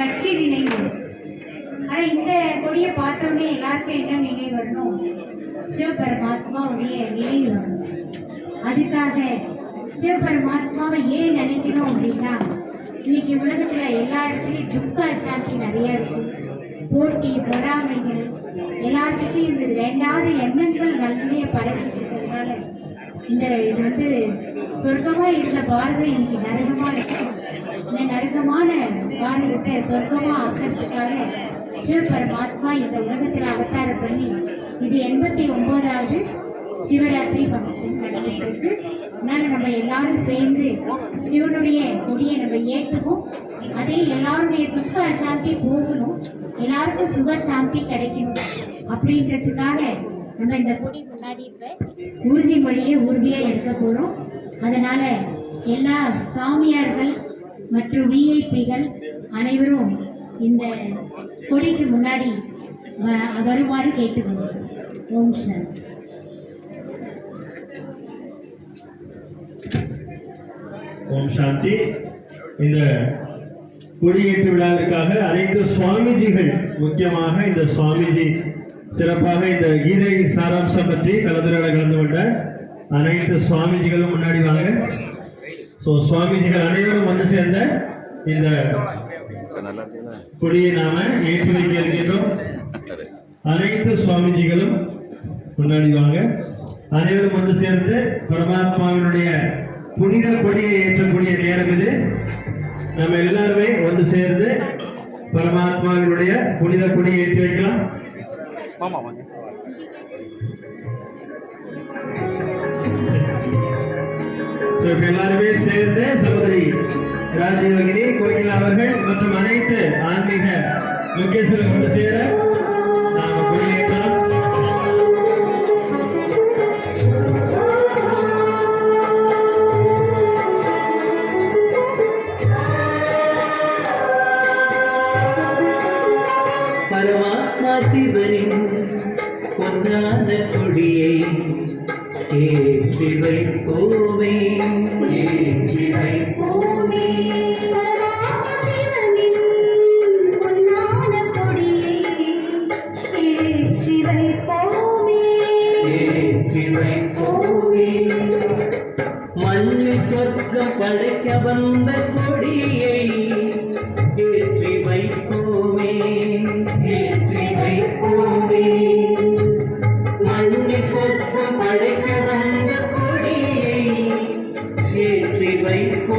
கட்சி நினைவு. ஆனா இந்த கொடியை பார்த்தோன்னே எல்லாருக்கும் என்ன நினைவு வரணும் சிவபரமாத்மாவுடைய நினைவு வரணும் அதுக்காக சிவபரமாத்மாவை ஏன் நினைக்கணும் அப்படின்னா இன்னைக்கு உலகத்துல எல்லா இடத்துலயும் துக்க சாட்சி நிறைய இருக்கும். போட்டி பொறாமைகள் எல்லாருக்கிட்டையும் இந்த வேண்டாத எண்ணங்கள் நல்ல பரவிட்டு இருக்கிறதுனால இந்த இது வந்து சொர்க்கமா இருந்த பாரதம் இன்னைக்கு நரகமா இருக்கு. இந்த நரகமான பாரதத்தை சொர்க்கமா ஆக்கிறதுக்காக சிவபரமாத்மா இந்த உலகத்துல அவதாரம் பண்ணி இது எண்பத்தி ஒன்பதாவது சிவராத்திரி ஃபங்க்ஷன் நடந்துட்டு இருக்கு. அதனால நம்ம எல்லாரும் சேர்ந்து சிவனுடைய கொடியை நம்ம ஏற்றுவோம் அதே எல்லாருடைய துக்க அசாந்தி போகணும். எல்லாருக்கும் சுக சாந்தி கிடைக்கணும் அப்படின்றதுக்காக நம்ம இந்த கொடி முன்னாடி இப்ப உறுதிமொழியை உறுதியாக எடுக்க போகிறோம் அதனால எல்லா சாமியார்கள் மற்றும் விஐபிகள் அனைவரும் இந்த கொடிக்கு முன்னாடி வருமாறு கேட்டுக்கொள்கிறோம் ஓம் சார். ஓம் சாந்தி. இந்த கொடியேற்று விழாவிற்காக அனைத்து சுவாமிஜிகள் முக்கியமாக இந்த சுவாமிஜி சிறப்பாக இந்த கீதை சாராம்சம் பற்றி கலந்துரையாட கலந்து கொண்ட அனைத்து சுவாமிஜிகளும் முன்னாடி வாங்க. ஸோ சுவாமிஜிகள் அனைவரும் வந்து சேர்ந்த இந்த கொடியை நாம ஏற்றி வைக்க இருக்கின்றோம். அனைத்து சுவாமிஜிகளும் முன்னாடி வாங்க. அனைவரும் வந்து சேர்ந்து பரமாத்மாவினுடைய புனித கொடியை ஏற்றக்கூடிய நேரம் இது. நம்ம எல்லாருமே வந்து சேர்ந்து பரமாத்மாவினுடைய புனித கொடியை ஏற்றி வைக்கலாம். So, இப்ப எல்லாருமே சேர்ந்து சகோதரி ராஜயோகினி கோகிலா அவர்கள் மற்றும் அனைத்து ஆன்மீக முக்கியஸ்தர்கள் கொண்டு சேர நாம கொடியேற்றலாம் பரமாத்மா சிவனின் ஏற்றி வைப்போமே ஏற்றி வைப்போமே மண்ணில் சொர்க்கம் படைக்க வந்த கொடியை.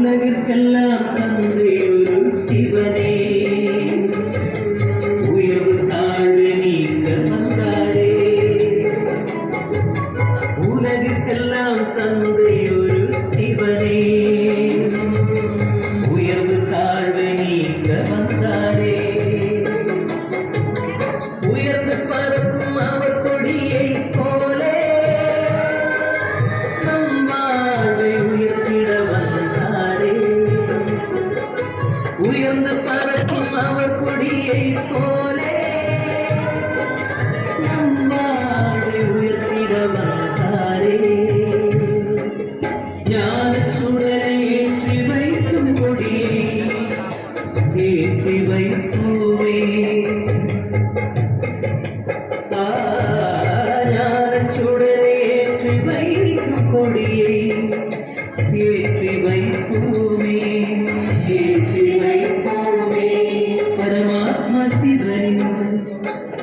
உலகிற்கெல்லாம் தந்தை ஒரு சிவனே. உயர்வு தாழ்வு நீக்க வந்தாரே. உலகிற்கெல்லாம் தந்தை ஒரு சிவனே. உயர்வு தாழ்வு நீக்க வந்தாரே.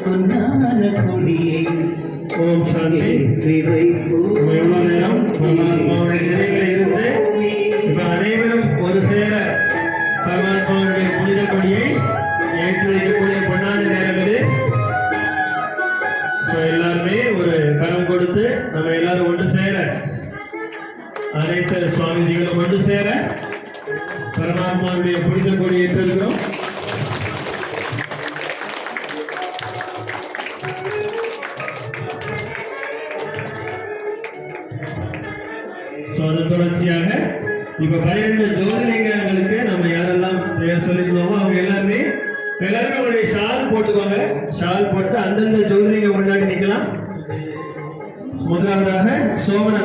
பொன்னான கொடியை ஏற்றி வைப்போம் அனைவரும் ஒரு சேர பரமாத்மாவுடைய புனித கொடியை ஏற்றி வைக்கக்கூடிய பொன்னான நேரங்களே. எல்லாருமே ஒரு கரம் கொடுத்து நம்ம எல்லாரும் ஒன்று சேர. அனைத்து சுவாமிஜிகளும் ஒன்று சேர. பரமாத்மாவுடைய புனித கொடியை ஏற்றிருக்கிறோம். எல்லாருமே உங்களுடைய ஷால் போட்டுக்கோங்க. ஷால் போட்டு அந்தந்த ஜோதிரிங்க முன்னாடி நிக்கலாம். முதலாவதாக சோமனா.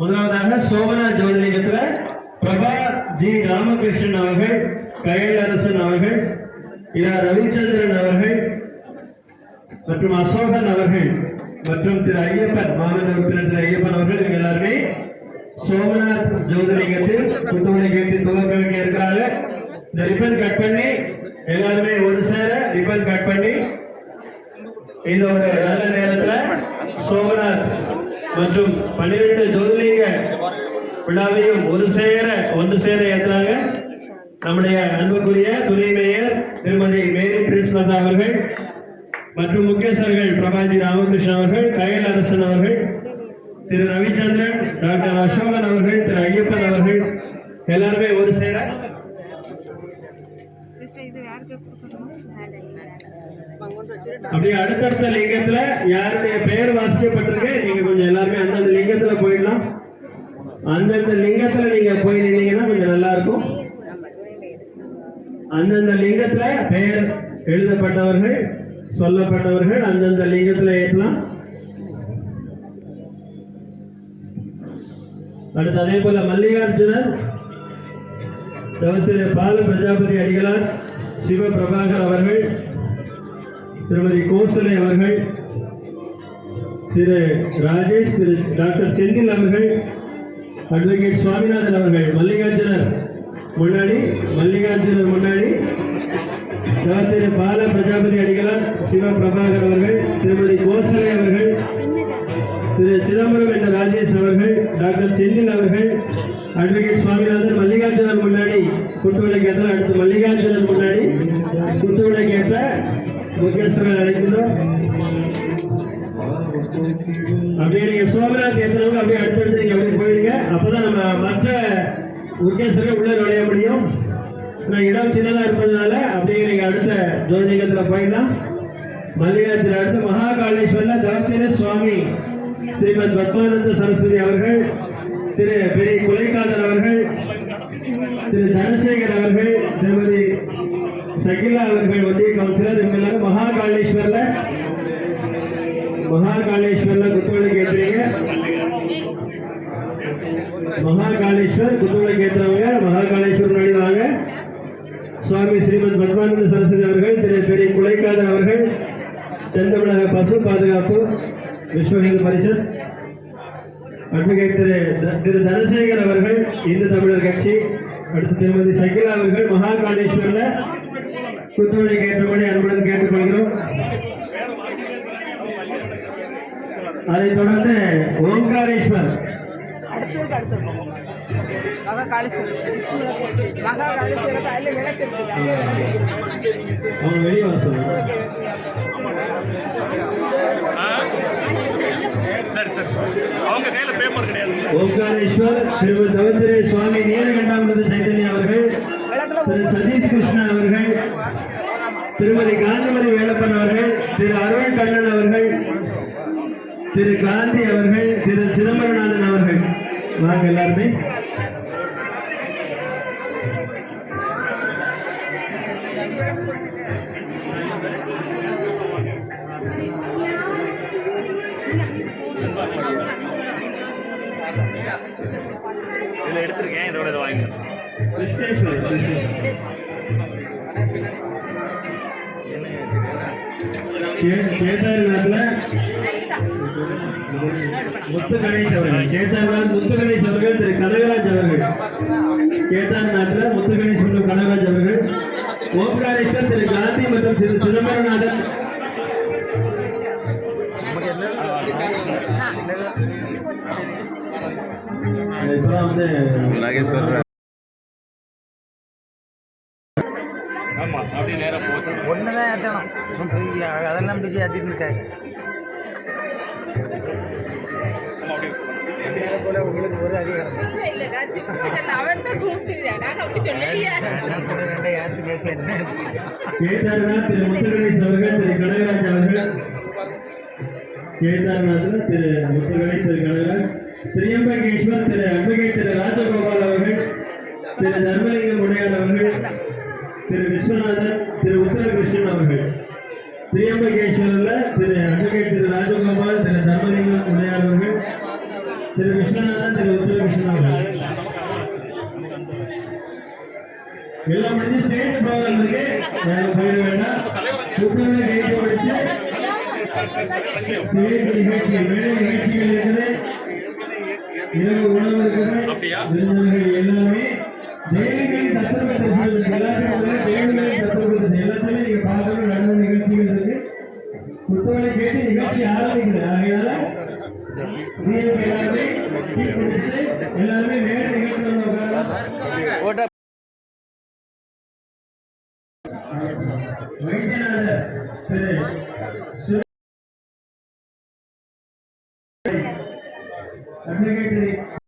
முதலாவதாக சோமனா ஜோதிலிங்கத்துல பிரபா ஜி ராமகிருஷ்ணன் அவர்கள் கயலரசன் அவர்கள் இரா ரவிச்சந்திரன் அவர்கள் மற்றும் அசோகன் அவர்கள் மற்றும் திரு ஐயப்பன் மாமல்ல உறுப்பினர் திரு ஐயப்பன் அவர்கள் இவங்க எல்லாருமே சோமநாத் ஜோதிலிங்கத்தில் புத்துவனை கேட்டு துவக்க வேண்டிய இருக்கிறார்கள் இந்த ரிப்பன் கட் பண்ணி எல்லாருமே ஒரு சேர ரிப்பன் கட் பண்ணி இந்த ஒரு நல்ல நேரத்துல சோமநாத் மற்றும் பன்னிரெண்டு ஜோதிலிங்க விழாவையும் ஒரு சேர ஒன்று சேர ஏற்றாங்க நம்முடைய அன்புக்குரிய துணை மேயர் திருமதி மேரி பிரின்ஸ்லதா அவர்கள் மற்றும் முகேசர்கள் பிரபாஜி ராமகிருஷ்ணன் அவர்கள் கயல் அரசன் அவர்கள் திரு ரவிச்சந்திரன் டாக்டர் அசோகன் அவர்கள் திரு ஐயப்பன் அவர்கள் எல்லாருமே ஒரு சேர அப்படியே அடுத்தடுத்த லிங்கத்துல யாருடைய பெயர் வாசிக்கப்பட்டிருக்கு? நீங்க கொஞ்சம் எல்லாருமே அந்தந்த லிங்கத்துல போயிடலாம். அந்தந்த லிங்கத்துல நீங்க போய் நின்னீங்கன்னா கொஞ்சம் நல்லா இருக்கும். அந்தந்த லிங்கத்துல பெயர் எழுதப்பட்டவர்கள் சொல்லப்பட்டவர்கள் அந்தந்த லிங்கத்துல ஏற்றலாம். அடுத்து அதே போல மல்லிகார்ஜுனர் தவத்திரு பால பிரஜாபதி அடிகளார் சிவ பிரபாகர் அவர்கள் திருமதி கோசலை அவர்கள் திரு ராஜேஷ் திரு டாக்டர் செந்தில் அவர்கள் அட்வொகேட் சுவாமிநாதன் அவர்கள் மல்லிகார்ஜுனர் முன்னாடி மல்லிகார்ஜுனர் முன்னாடி திரு பால பிரஜாபதி அடிகளார் சிவ பிரபாகர் அவர்கள் திருமதி கோசலை அவர்கள் திரு சிதம்பரம் என்ற ராஜேஷ் அவர்கள் டாக்டர் செந்தில் அவர்கள் அட்வொகேட் சுவாமிநாதன் மல்லிகார்ஜுனர் முன்னாடி குத்துவிளக்கு கேட்டால் அடுத்து மல்லிகார்ஜுனன் முன்னாடி. குத்துவிளக்கு ஏற்ற முக்கியஸ்தர்கள் அழைக்கிறோம் அப்படியே நீங்க சோமநாத் ஏற்றவங்க அப்படியே அடுத்தடுத்து நீங்க அப்படியே போயிடுங்க அப்பதான் நம்ம மற்ற முக்கியஸ்தர்கள் உள்ள நுழைய முடியும். நான் இடம் சின்னதா இருப்பதனால அப்படியே நீங்க அடுத்த ஜோதிகத்துல போயிடலாம். மல்லிகார்ஜுன அடுத்து மகாகாலேஸ்வரில் தவத்திர சுவாமி ஸ்ரீமத் பத்மானந்த சரஸ்வதி அவர்கள் திரு பெரிய குலைக்காதர் அவர்கள் திரு தனசேகர் அவர்கள் திருமதி சகிலா அவர்கள் ஒன்றிய கவுன்சிலர் இவங்க எல்லாரும் மகாகாலேஸ்வரில் மகாகாளேஸ்வரில் குத்துவிளக்கு ஏற்றுறீங்க மகாகாளேஸ்வர் குத்துவிளக்கு ஏற்றுறவங்க மகாகாளேஸ்வர் முன்னாடி சுவாமி ஸ்ரீமத் பத்மானந்த சரஸ்வதி அவர்கள் திரு பெரிய குலைக்காதர் அவர்கள் தென் தமிழக பசு பாதுகாப்பு விஸ்வ இந்து பரிஷத் அட்வொகேட் திரு திரு தனசேகர் அவர்கள் இந்து தமிழர் கட்சி அடுத்து திருமதி சகிலா அவர்கள் மகாகாளேஸ்வரில் குத்துவிளை கேட்டபடி அன்புடன் கேட்டுக்கொள்கிறோம். அதைத் தொடர்ந்து ஓங்காரேஸ்வர். அடுத்ததுக்கு அடுத்தது மகா சரி சரி அவங்க கையில பேப்பர் கிடையாது. ஓங்காரேஸ்வர் திருமதி தவத்திரே சுவாமி நீலகண்டாமிரத சைதன்யா அவர்கள் திரு சதீஷ் கிருஷ்ணா அவர்கள் திருமதி காந்திமதி வேலப்பன் அவர்கள் திரு அருள் கண்ணன் அவர்கள் திரு காந்தி அவர்கள் திரு சிதம்பரநாதன் அவர்கள். வாங்க எல்லாருமே. முத்து கணேஷ் அவர்கள். கேட்டாரிநாத் முத்து கணேஷ் அவர்கள் திரு. கனகராஜ் அவர்கள். கேட்டாரிநாத்ல முத்து கணேஷ் மற்றும் கனகராஜ் அவர்கள். ஓம்காரேஸ்வர் திரு. காந்தி மற்றும் திரு. சிதம்பரநாதன். வந்து நாகேஸ்வரர். ஏற்றணும் அதெல்லாம் பிடிச்சி ஏற்றிட்டு இருக்காரு. உங்களுக்கு ஒரு அதிகாரம். கேதார்நாத் திரு அவர்கள் திரு கனகராஜ் திரியம்பகேஸ்வர் திரு அம்பிகை திரு ராஜகோபால் அவர்கள். திரு தர்மலிங்கம் அவர்கள். திரு விஸ்வநாதன் திரு உத்தரகிருஷ்ணன் அவர்கள். திரியம்பகேஸ்வரில் திரு அம்பிகை திரு ராஜகோபால் திரு தர்மலிங்கம் உடையார் அவர்கள். திரு விஸ்வநாதன் திரு உத்தரகிருஷ்ணன் அவர்கள். எல்லாம் முடிஞ்சு ஸ்டேஜ் யாரும் போயிட வேண்டாம். புத்தகங்களை கைக்கு பிடிச்சு ஸ்டேஜ் நிகழ்ச்சி வேலை நிகழ்ச்சிகள் இருக்குது. இரவு உணவு இருக்குது? விருந்தினர்கள் எல்லாமே தேவிகளின் தத்துவத்தை எல்லாத்தையும் தத்துவத்தை நீங்க பார்க்கணும் நிகழ்ச்சிகள் இருக்கு கேட்டு நிகழ்ச்சி ஆரம்பிக்குது நீங்க எல்லாருமே எல்லாருமே வேற உட்காரலாம் வைத்தியநாதர் திரு அட்வொகேட்